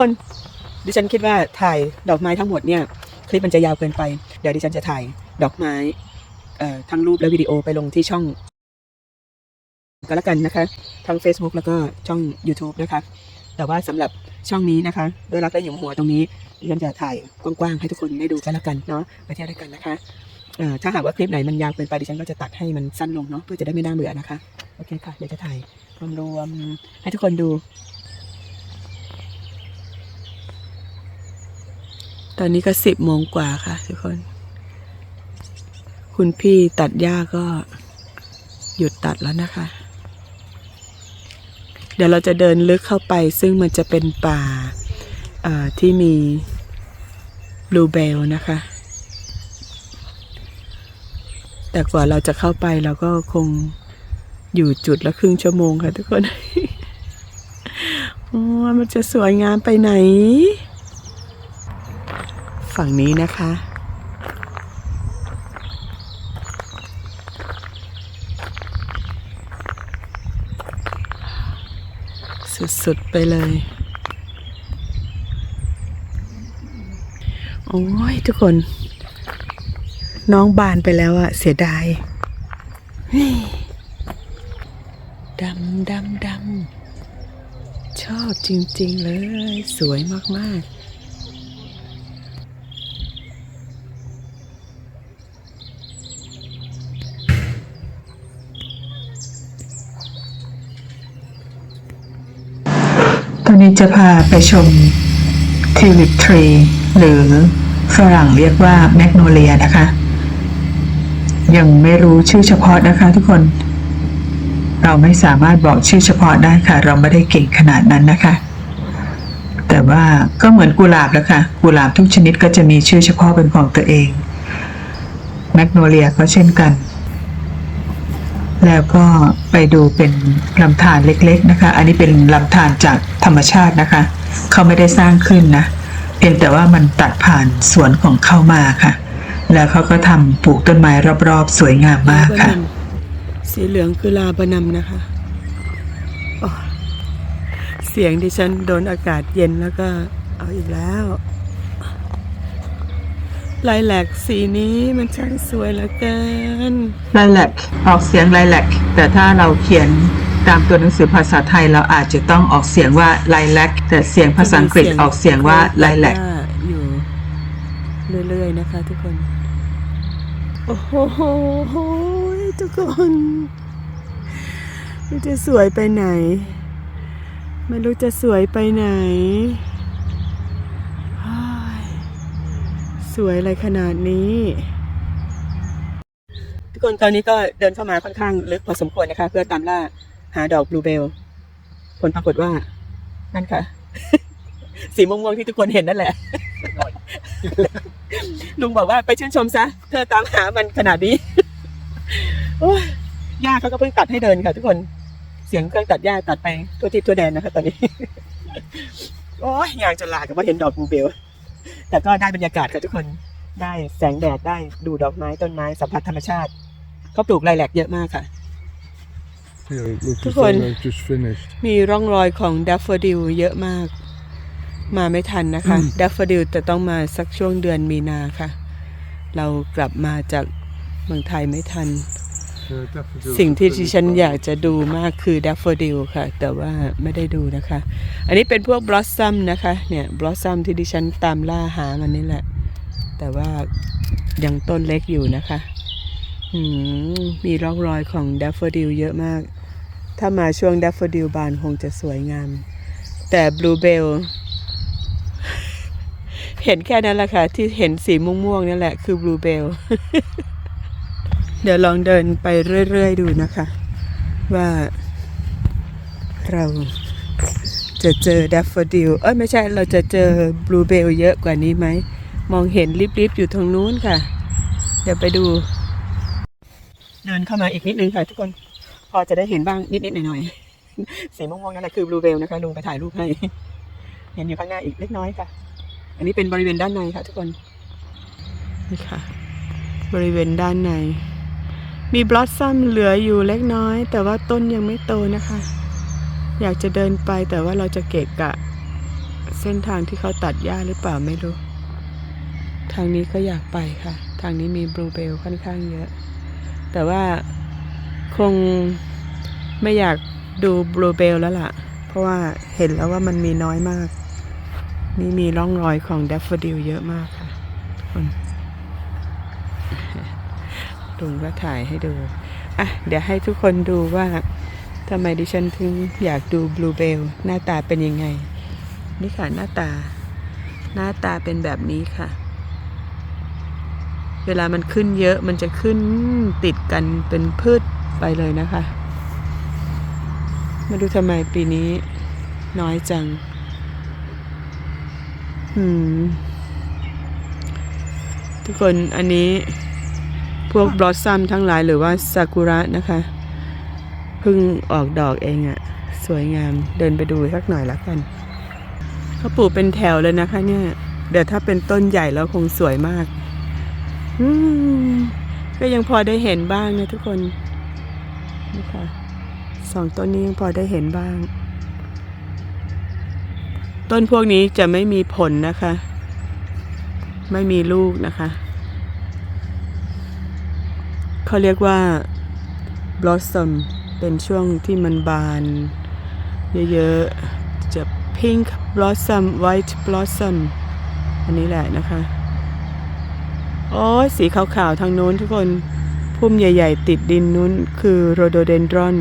คนดิฉันคิดว่าถ่ายดอกไม้ทั้งหมดเนี่ยคลิปมันจะยาวเกินไป เดี๋ยวดิฉันจะถ่ายดอกไม้ทั้งรูปและวิดีโอไปลงที่ช่องก็แล้วกันนะคะทั้ง Facebook แล้วก็ช่อง YouTube นะคะแต่ว่าสำหรับช่องนี้นะคะด้วยรักและหยุมหัวตรงนี้ดิฉันจะถ่ายกว้างๆให้ทุกคนได้ดูกันแล้วกันเนาะไปเที่ยวด้วยกันนะคะถ้าหากว่าคลิปไหนมันยาวเกินไปดิฉันก็จะตัดให้มันสั้นลงเนาะเพื่อจะได้ไม่น่าเบื่อนะคะโอเคค่ะเดี๋ยวจะถ่ายรวมๆให้ทุกคนดู ตอนนี้ก็สิบโมงกว่าค่ะ ทุกคน คุณพี่ตัดหญ้าก็หยุดตัดแล้วนะคะ เดี๋ยวเราจะเดินลึกเข้าไป ซึ่งมันจะเป็นป่าที่มีบลูเบลนะคะ แต่กว่าเราจะเข้าไปเราก็คงอยู่จุดละครึ่งชั่วโมงค่ะทุกคน โอ้มันจะสวยงามไปไหน ฝั่งนี้นะคะ สุดๆไปเลย โอ้ยทุกคน น้องบานไปแล้วอะเสียดายเฮ้ยดำดำดำชอบจริง ๆ เลย สวยมาก ๆ ตอนนี้จะพาไปชมทิวลิปทรีหรือฝรั่งเรียกว่าแมกโนเลียนะคะ ยังไม่รู้ชื่อเฉพาะนะคะทุกคน เราไม่สามารถบอกชื่อเฉพาะได้ค่ะ เราไม่ได้เก่งขนาดนั้นนะคะ แต่ว่าก็เหมือนกุหลาบแล้วค่ะ กุหลาบทุกชนิดก็จะมีชื่อเฉพาะเป็นของตัวเอง แมกโนเลียก็เช่นกัน แล้วก็ไปดูเป็นลำธารเล็กๆนะคะ อันนี้เป็นลำธารจากธรรมชาตินะคะ เขาไม่ได้สร้างขึ้นนะ เพียงแต่ว่ามันตัดผ่านสวนของเขามาค่ะ แล้วเขาก็ทำปลูกต้นไม้รอบๆ สวยงามมากค่ะ สีเหลืองคือลาบนำนะคะ เสียงดิฉันโดนอากาศเย็นแล้วก็เอาอีกแล้ว ลายแหลกสีนี้มันช่างสวยเหลือเกินไลแลกออกเสียงไลแลกแต่ถ้าเราเขียนตามตัวหนังสือภาษาไทยเราอาจจะต้องออกเสียงว่าไลแลกแต่เสียงภาษาอังกฤษออกเสียงว่าไลแลกอยู่เรื่อยๆนะคะทุกคน โอ้โหทุกคนมันจะสวยไปไหน ไม่รู้จะสวยไปไหนเฮ้ย สวยอะไรขนาดนี้ ทุกคนตอนนี้ก็เดินเข้ามาค่อนข้างลึกพอสมควรนะคะ เพื่อตามล่าหาดอกบลูเบล ผลปรากฏว่า นั่นค่ะ สีม่วงๆที่ทุกคนเห็นนั่นแหละ ลุงบอกว่าไปชื่นชมซะ เธอตามหามันขนาดนี้โอ้ยย่าเขาก็เพิ่งตัดให้เดินค่ะ ทุกคนเสียงเครื่องตัดหญ้าตัดไปทั่วทิศทั่วแดนนะคะ ตอนนี้ โอ้ยยางจนลากับว่าเห็นดอกบลูเบล แต่ก็ได้บรรยากาศค่ะทุกคนได้แสงแดดได้ดูดอกไม้ต้นไม้สัมผัสธรรมชาติเขาปลูกไรแหลกเยอะมากค่ะ Yeah, it looks Good as though one. they've just finished. มีร่องรอยของดัฟเฟอดิลเยอะมาก มาไม่ทันนะคะ ดัฟเฟอดิลจะต้องมาสักช่วงเดือนมีนาค่ะ เรากลับมาจากเมืองไทยไม่ทัน Yeah, daffodils สิ่ง are ที่ดิฉันอยากจะดูมากคือดัฟเฟอดิลค่ะ แต่ว่าไม่ได้ดูนะคะ อันนี้เป็นพวกบลอสซัมนะคะ เนี่ยบลอสซัมที่ดิฉันตามล่าหามันนี่แหละ แต่ว่ายังต้นเล็กอยู่นะคะมีร่องรอยของดัฟเฟอดิลเยอะมาก ถ้ามาช่วงดัฟเฟอดิลบานคงจะสวยงาม แต่บลูเบลเห็นแค่นั้นแหละค่ะ ที่เห็นสีม่วงๆนั่นแหละคือบลูเบล เดี๋ยวลองเดินไปเรื่อย ๆ ดูนะคะ ว่าเราจะเจอดัฟเฟอดิลเอ้ยไม่ใช่เราจะเจอบลูเบลเยอะกว่านี้ไหม มองเห็นริบๆ อยู่ทางนู้นค่ะ เดี๋ยวไปดู เดินเข้ามาอีกนิดนึงค่ะทุกคน พอจะได้เห็นบ้างนิดๆหน่อยๆ สีม่วงๆนั่นแหละคือบลูเบลนะคะลุงไปถ่ายรูปให้ เห็นอยู่ข้างหน้าอีกเล็กน้อยค่ะ อันนี้เป็นบริเวณด้านในค่ะ ทุกคน นี่ค่ะ บริเวณด้านใน มีบลอสซัมเหลืออยู่เล็กน้อย แต่ว่าต้นยังไม่โตนะคะ อยากจะเดินไปแต่ว่าเราจะเกะกะ เส้นทางที่เขาตัดหญ้าหรือเปล่าไม่รู้ ทางนี้ก็อยากไปค่ะ ทางนี้มีบลูเบลค่อนข้างเยอะ แต่ว่าคงไม่อยากดูบลูเบลแล้วล่ะ เพราะว่าเห็นแล้วว่ามันมีน้อยมาก นี่มีร่องรอยของแดฟเฟดิลเยอะมากค่ะคน ลุงก็ถ่ายให้ดูอะเดี๋ยวให้ทุกคนดูว่าทำไมดิฉันถึงอยากดูบลูเบลหน้าตาเป็นยังไง นี่ค่ะหน้าตา หน้าตาเป็นแบบนี้ค่ะ เวลามันขึ้นเยอะมันจะขึ้นติดกันเป็นพืชไปเลยนะคะไม่รู้ทำไมปีนี้น้อยจัง อืม ทุกคนอันนี้ พวกบลอสซัมทั้งหลายหรือว่าซากุระนะคะเพิ่งออกดอกเองอะสวยงามเดินไปดูสักหน่อยละกันเขาปลูกเป็นแถวเลยนะคะ เนี่ย เดี๋ยวถ้าเป็นต้นใหญ่แล้วคงสวยมากอืมก็ยังพอได้เห็นบ้างนะทุกคนนี่ค่ะสองต้นนี้ยังพอได้เห็นบ้าง ต้นพวกนี้จะไม่มีผลนะคะ ไม่มีลูกนะคะ เขาเรียกว่า blossom เป็นช่วงที่มันบานเยอะๆ จะ pink blossom white blossom อันนี้แหละนะคะ โอ้ยสีขาวๆ ทางโน้นทุกคน พุ่มใหญ่ๆ ติดดินนู้นคือโรโดเดนดรอน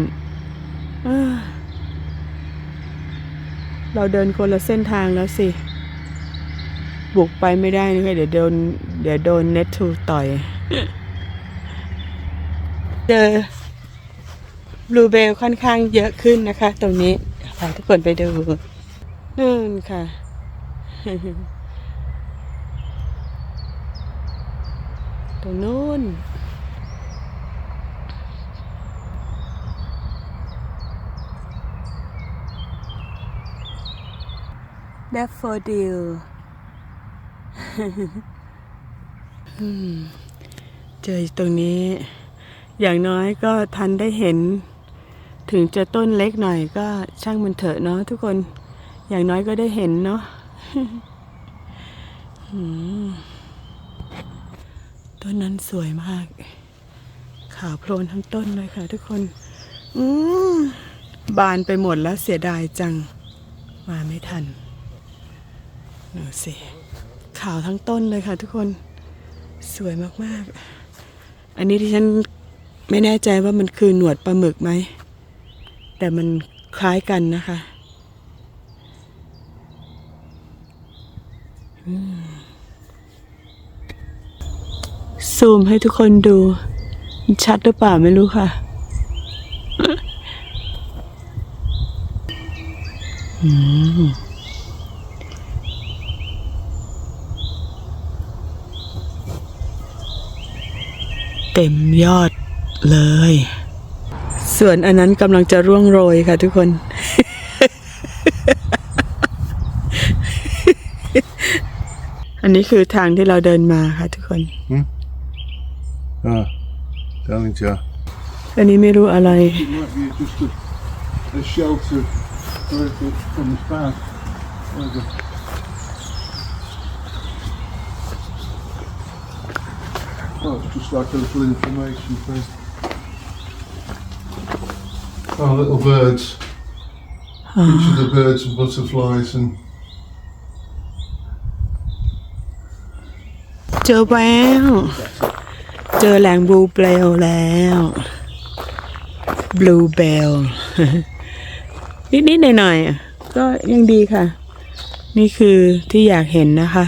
เราเดินคนละเส้นทางแล้วสิ บุกไปไม่ได้นะคะเดี๋ยวโดน เดี๋ยวโดนเน็ตทูต่อย เจอบลูเบลค่อนข้างเยอะขึ้นนะคะ ตรงนี้พาทุกคนไปดูนู่นค่ะ ตรงนู้นแดฟโฟดิลเจอตรงนี้ อย่างน้อยก็ทันได้เห็น ถึงจะต้นเล็กหน่อยก็ช่างมันเถอะเนาะทุกคน อย่างน้อยก็ได้เห็นเนาะต้นนั้นสวยมาก ขาวโพลนทั้งต้นเลยค่ะ ทุกคน อืมบานไปหมดแล้วเสียดายจัง มาไม่ทันดูสิขาวทั้งต้นเลยค่ะ ทุกคนสวยมากๆ อันนี้ที่ฉัน ไม่แน่ใจว่ามันคือหนวดปลาหมึกไหม แต่มันคล้ายกันนะคะซูมให้ทุกคนดู ชัดหรือเปล่าไม่รู้ค่ะเต็มยอด เลย ส่วนอันนั้นกำลังจะร่วงโรยค่ะทุกคน อันนี้คือทางที่เราเดินมาค่ะทุกคน Ah, telling you. อันนี้ไม่รู้อะไร It might be just a, a shelter for it to- from the path. There we go. Oh, it's just like a little information thing. Oh, little birds. Each of the birds and butterflies and เจอแล้ว เจอแหล่งบลูเบลแล้ว บลูเบล นิดๆหน่อยๆอะก็ยังดีค่ะ นี่คือที่อยากเห็นนะคะ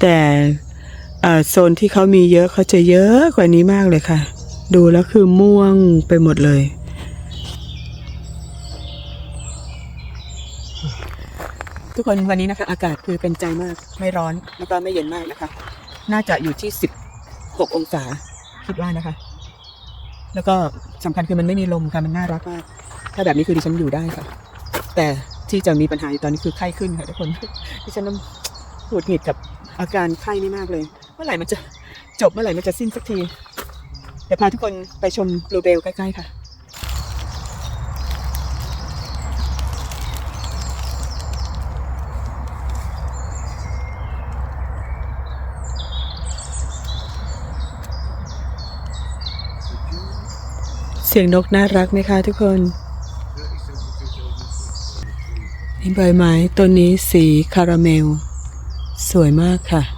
แต่เอ่อโซนที่เขามีเยอะเขาจะเยอะกว่านี้มากเลยค่ะ ดูแล้วคือม่วงไปหมดเลย ทุกคนวันนี้นะคะ อากาศคือเป็นใจมากไม่ร้อนแล้วก็ไม่เย็นมากนะคะ น่าจะอยู่ที่สิบหกองศาคิดว่านะคะ แล้วก็สำคัญคือมันไม่มีลมค่ะมันน่ารักมากถ้าแบบนี้คือดิฉันอยู่ได้ค่ะ แต่ที่จะมีปัญหาอยู่ตอนนี้คือไข้ขึ้นค่ะทุกคนดิฉันน้ำหงุดหงิดกับอาการไข้นี่มากเลย เมื่อไหร่มันจะจบเมื่อไหร่มันจะสิ้นสักทีเดี๋ยวพาทุกคนไปชมบลูเบลใกล้ๆค่ะ สียงนกน่ารักไหมคะทุกคน นี่ใบไม้ต้นนี้สีคาราเมล สวยมากค่ะ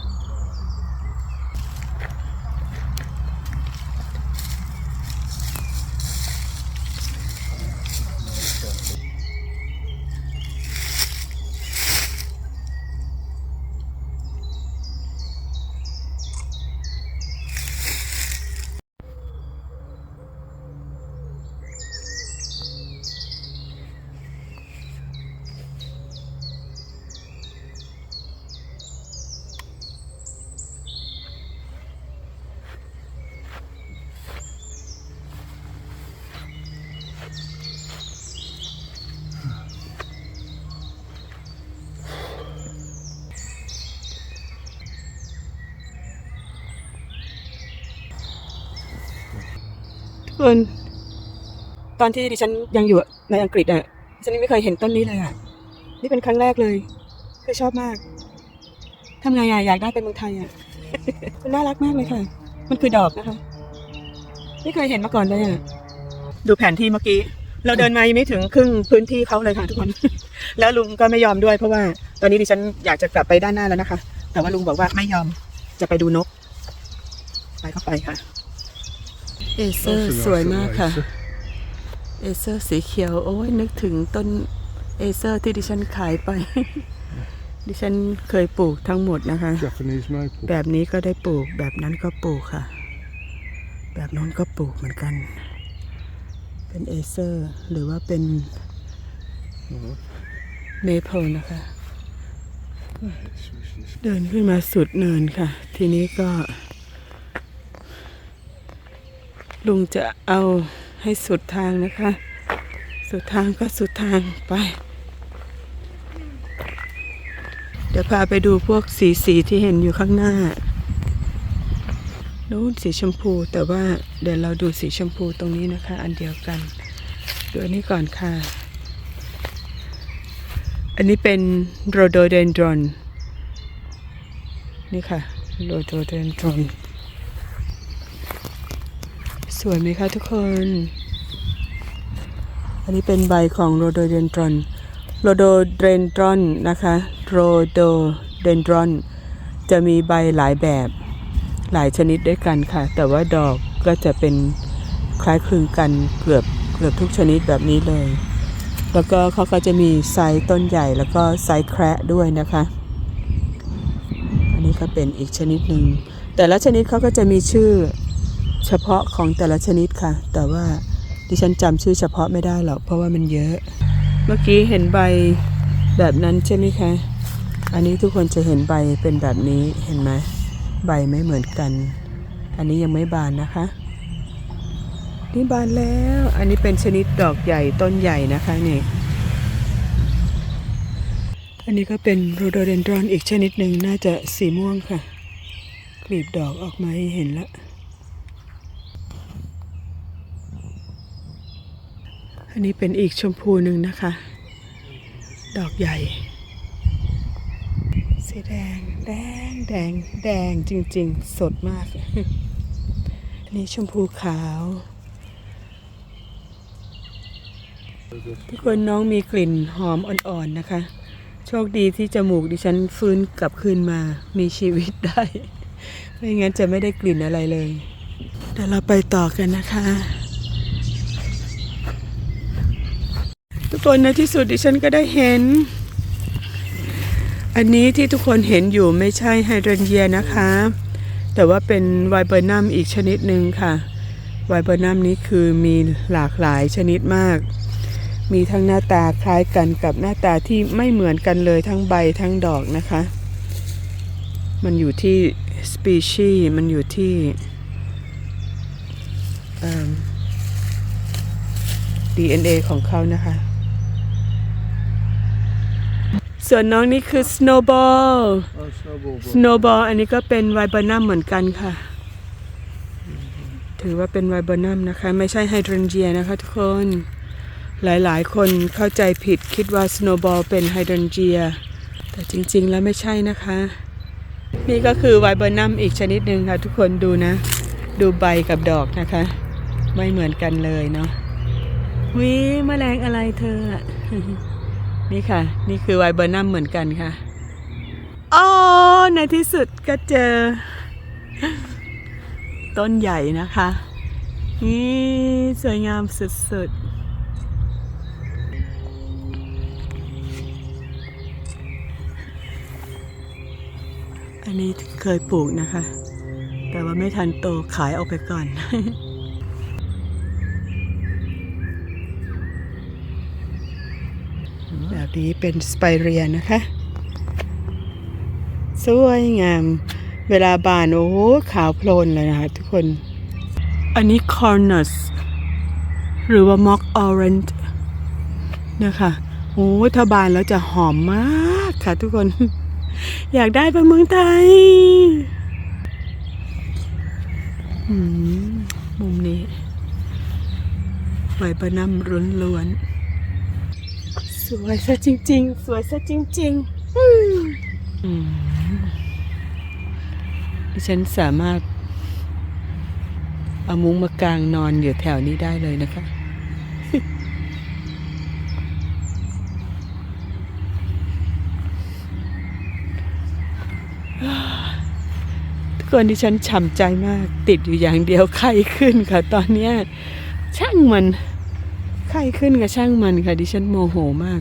กคนตอนที่ดิฉันยังอยู่ในอังกฤษอะดิฉันยังไม่เคยเห็นต้นนี้เลยอะ นี่เป็นครั้งแรกเลย คือชอบมากทำไงอะอยากได้เป็นเมืองไทยอะมันน่ารักมากเลยค่ะ มันคือดอกนะคะ ไม่เคยเห็นมาก่อนเลยอะ ดูแผนที่เมื่อกี้ เราเดินมายังไม่ถึงครึ่งพื้นที่เขาเลยค่ะทุกคน แล้วลุงก็ไม่ยอมด้วยเพราะว่า ตอนนี้ดิฉันอยากจะกลับไปด้านหน้าแล้วนะคะ แต่ว่าลุงบอกว่าไม่ยอม จะไปดูนก ไปก็ไปค่ะ เอเซอร์ Also, สวยมากค่ะ Laser. เอเซอร์สีเขียว โอ้ยนึกถึงต้นเอเซอร์ที่ดิฉันขายไป ดิฉันเคยปลูกทั้งหมดนะคะ Japanese maple. แบบนี้ก็ได้ปลูกแบบนั้นก็ปลูกค่ะ แบบโน้นก็ปลูกเหมือนกัน เป็นเอเซอร์หรือว่าเป็นเมเปิลนะคะ เดินขึ้นมาสุดเนินค่ะ ทีนี้ก็ ลุงจะเอาให้สุดทางนะคะ สุดทางก็สุดทางไป เดี๋ยวพาไปดูพวกสีสีที่เห็นอยู่ข้างหน้านู้นสีชมพูแต่ว่าเดี๋ยวเราดูสีชมพูตรงนี้นะคะ อันเดียวกันดูอันนี้ก่อนค่ะ อันนี้เป็นโรโดเดนดรอนนี่ค่ะโรโดเดนดรอน สวยไหมคะทุกคน อันนี้เป็นใบของโรโดเดนดรอน โรโดเดนดรอนนะคะ โรโดเดนดรอน จะมีใบหลายแบบหลายชนิดด้วยกันค่ะ แต่ว่าดอกก็จะเป็นคล้ายคลึงกันเกือบเกือบทุกชนิดแบบนี้เลย แล้วก็เขาก็จะมีไซส์ต้นใหญ่แล้วก็ไซส์แคระด้วยนะคะ อันนี้ก็เป็นอีกชนิดหนึ่ง แต่ละชนิดเขาก็จะมีชื่อ เฉพาะของแต่ละชนิดค่ะ แต่ว่าดิฉันจำชื่อเฉพาะไม่ได้หรอกเพราะว่ามันเยอะ เมื่อกี้เห็นใบแบบนั้นใช่ไหมคะ อันนี้ทุกคนจะเห็นใบเป็นแบบนี้เห็นไหมใบไม่เหมือนกัน อันนี้ยังไม่บานนะคะ นี่บานแล้ว อันนี้เป็นชนิดดอกใหญ่ต้นใหญ่นะคะนี่ อันนี้ก็เป็นโรโดเดนดรอนอีกชนิดหนึ่งน่าจะสีม่วงค่ะกลีบดอกออกมาให้เห็นและ อันนี้เป็นอีกชมพูหนึ่งนะคะ ดอกใหญ่ สีแดง แดง แดง แดงจริง ๆ สดมาก อันนี้ชมพูขาวทุกคนน้องมีกลิ่นหอมอ่อนๆนะคะ โชคดีที่จมูกดิฉันฟื้นกลับคืนมามีชีวิตได้ ไม่งั้นจะไม่ได้กลิ่นอะไรเลย เดี๋ยวเราไปต่อกันนะคะ ทุกคนในที่สุดดิฉันก็ได้เห็น อันนี้ที่ทุกคนเห็นอยู่ไม่ใช่ไฮเดรนเยียนะคะ แต่ว่าเป็นไวเบอร์นัมอีกชนิดหนึ่งค่ะ ไวเบอร์นัมนี้คือมีหลากหลายชนิดมาก มีทั้งหน้าตาคล้ายกันกับหน้าตาที่ไม่เหมือนกันเลยทั้งใบทั้งดอกนะคะ มันอยู่ที่สปีชีส์มันอยู่ที่เอิ่ม DNA ของเขานะคะ ส่วนน้องนี่คือ Snowball Oh, snowball. bro. Snowball อันนี้ก็เป็นไวเบอร์นัมเหมือนกันค่ะ ถือว่าเป็นไวเบอร์นัมนะคะ ไม่ใช่ไฮเดรนเจียนะคะทุกคน หลายๆ คนเข้าใจผิดคิดว่า Snowball เป็นไฮเดรนเจีย แต่จริงๆแล้วไม่ใช่นะคะ นี่ก็คือไวเบอร์นัมอีกชนิดหนึ่งค่ะ ทุกคนดูนะ ดูใบกับดอกนะคะ ไม่เหมือนกันเลยเนาะวิแมลงอะไรเธออะ นี่ค่ะ นี่คือไวเบอร์นัมเหมือนกันค่ะอ๋อในที่สุดก็เจอ ต้นใหญ่นะคะ นี่สวยงามสุดๆอันนี้เคยปลูกนะคะ แต่ว่าไม่ทันโตขายออกไปก่อน แบบ นี้เป็นสไปเรียนะคะ สวยงาม เวลาบานโอ้ขาวโพลนเลยนะคะทุกคน อันนี้คอร์นัสหรือว่าม็อกออเรนจ์นะคะโอ้ถ้าบานแล้วจะหอมมากค่ะทุกคน อยากได้ไปเมืองไทยมุมนี้ใบปะน้ำล้วนๆ สวยซะจริง ๆ สวยซะจริงๆดิฉันสามารถเอามุ้งมากางนอนอยู่แถวนี้ได้เลยนะคะ ทุกคนที่ฉันฉ่ำใจมาก ติดอยู่อย่างเดียวไข้ขึ้นค่ะตอนนี้ช่างมัน ไข้ขึ้นกับช่างมันค่ะ ดิฉันโมโหมาก